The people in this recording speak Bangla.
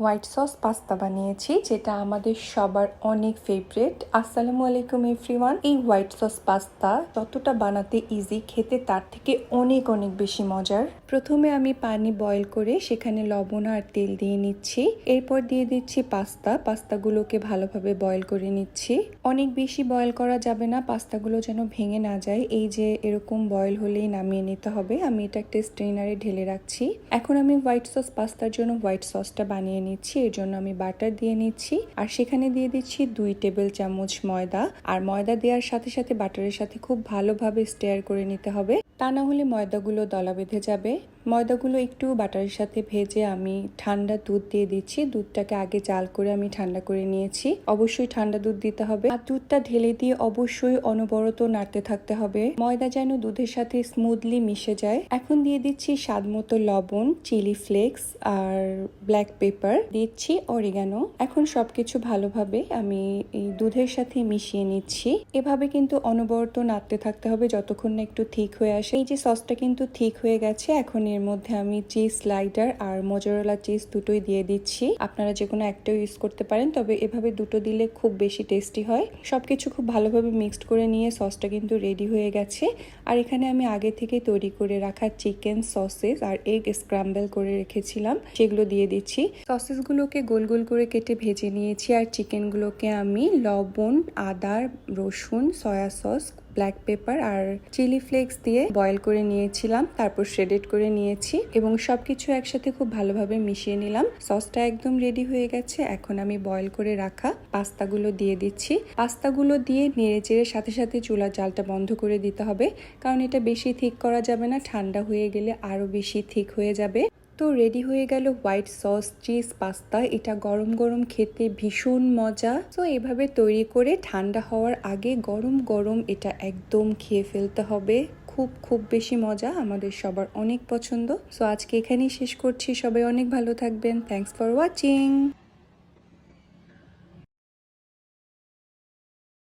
হোয়াইট সস পাস্তা বানিয়েছি, যেটা আমাদের সবার অনেক ফেভারিট আসসালামু আলাইকুম এভরিওয়ান এই হোয়াইট সস পাস্তা যতটা বানাতে ইজি খেতে তার থেকে অনেক অনেক বেশি মজার। প্রথমে আমি পানি বয়েল করে সেখানে লবণ আর তেল দিয়ে নিচ্ছি। এরপর দিয়ে দিচ্ছি পাস্তা। পাস্তাগুলোকে ভালোভাবে বয়েল করে নিচ্ছি। অনেক বেশি বয়েল করা যাবে না, পাস্তাগুলো যেন ভেঙে না যায়। এই যে এরকম বয়েল হলেই নামিয়ে নিতে হবে। আমি এটা একটা স্ট্রেনারে ঢেলে রাখছি। এখন আমি হোয়াইট সস পাস্তার জন্য হোয়াইট সসটা বানিয়ে নিচ্ছি, এর জন্য আমি বাটার দিয়ে নিচ্ছি। আর সেখানে দিয়ে দিচ্ছি দুই টেবিল চামচ ময়দা। আর ময়দা দেওয়ার সাথে সাথে বাটারের সাথে খুব ভালোভাবে স্টেয়ার করে নিতে হবে। তা না হলে ময়দাগুলো দলা বেঁধে যাবে। ময়দাগুলো একটু বাটারের সাথে ভেজে আমি ঠান্ডা দুধ দিয়ে দিচ্ছি। দুধটাকে আগে জাল করে আমি ঠান্ডা করে নিয়েছি। অবশ্যই ঠান্ডা দুধ দিতে হবে। আর দুধটা ঢেলে দিয়ে অবশ্যই অনবরত নাড়তে থাকতে হবে। ময়দা যেন দুধের সাথে স্মুথলি মিশে যায়। এখন দিয়ে দিচ্ছি স্বাদ মতো লবণ চিলি ফ্লেক্স আর ব্ল্যাক পেপার দিচ্ছি অরিগানো এখন সবকিছু ভালোভাবে আমি এই দুধের সাথে মিশিয়ে নিচ্ছি। এভাবে কিন্তু অনবরত নাড়তে থাকতে হবে যতক্ষণ না একটু ঠিক হয়ে আসে। এই যে সসটা কিন্তু ঠিক হয়ে গেছে, এখন এর মধ্যে আমি চিজ স্লাইডার আর মোজারেলা চিজ দুটোই দিয়ে দিচ্ছি। আপনারা যে কোনো একটাও ইউজ করতে পারেন, তবে এভাবে দুটো দিলে খুব বেশি টেস্টি হয়। সবকিছু খুব ভালোভাবে মিক্সড করে নিয়ে সসটা কিন্তু রেডি হয়ে গেছে। আর এখানে আমি আগে থেকে তৈরি করে রাখা চিকেন সসেস আর এগ স্ক্রাম্বল করে রেখেছিলাম, সেগুলো দিয়ে দিচ্ছি। সসেসগুলোকে গোল গোল করে কেটে ভেজে নিয়েছি। আর চিকেনগুলোকে আমি লবণ, আদা, রসুন সয়া সস ব্ল্যাক পেপার আর চিলি ফ্লেক্স দিয়ে বয়েল করে নিয়েছিলাম, তারপর শ্রেডেড করে নিয়েছি এবং সব কিছু একসাথে খুব ভালোভাবে মিশিয়ে নিলাম। সসটা একদম রেডি হয়ে গেছে, এখন আমি বয়েল করে রাখা পাস্তাগুলো দিয়ে দিচ্ছি। পাস্তাগুলো দিয়ে নেড়ে চেড়ে সাথে সাথে চুলার জালটা বন্ধ করে দিতে হবে, কারণ এটা বেশি ঠিক করা যাবে না, ঠান্ডা হয়ে গেলে আরও বেশি ঠিক হয়ে যাবে। তো রেডি হয়ে গেল হোয়াইট সস চিজ পাস্তা এটা গরম গরম খেতে ভীষণ মজা। তো এভাবে তৈরি করে ঠান্ডা হওয়ার আগে গরম গরম এটা একদম খেয়ে ফেলতে হবে। খুব খুব বেশি মজা আমাদের সবার অনেক পছন্দ। সো আজকে এখানেই শেষ করছি। সবাই অনেক ভালো থাকবেন। Thanks for watching